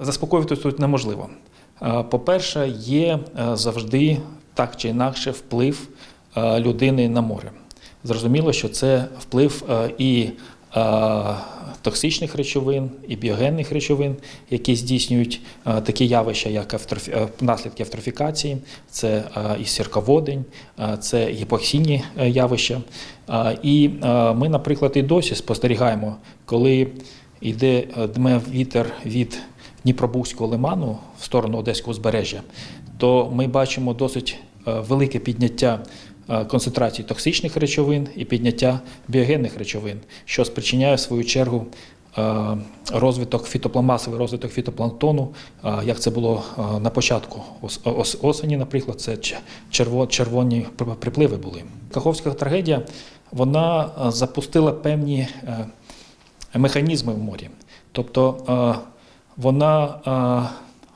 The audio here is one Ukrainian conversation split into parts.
Заспокоїти тут неможливо. Е, По-перше, є е, завжди так чи інакше вплив е, людини на море. Зрозуміло, що це вплив і токсичних речовин, і біогенних речовин, які здійснюють такі явища, як евтрофі... е, наслідки евтрофікації, це і сірководень, це гіпоксійні явища. І ми, наприклад, і досі спостерігаємо, коли йде дме вітер від Дніпробузького лиману в сторону Одеського узбережжя, то ми бачимо досить е, велике підняття е, концентрації токсичних речовин і підняття біогенних речовин, що спричиняє в свою чергу е, розвиток фітопластмасовий розвиток фітопланктону, як це було на початку ос- ос- осені, наприклад, це червоні припливи були. Каховська трагедія вона запустила певні механізми в морі. Тобто вона е,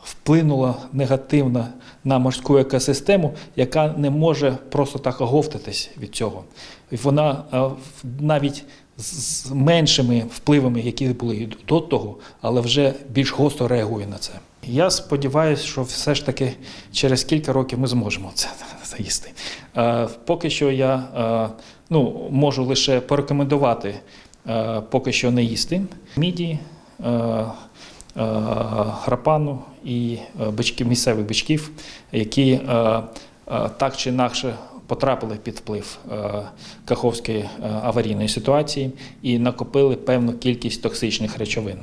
вплинула негативно на морську екосистему, яка не може просто так оговтатись від цього. Вона е, в- навіть з меншими впливами, які були до того, але вже більш гостро реагує на це. Я сподіваюся, що все ж таки через кілька років ми зможемо це заїсти. Е, Поки що я е, ну, можу лише порекомендувати е, поки що не їсти. Міді, е, е, грапану і е, бичків, місцевих бичків, які е, е, так чи інакше потрапили під вплив е, Каховської е, аварійної ситуації і накопили певну кількість токсичних речовин.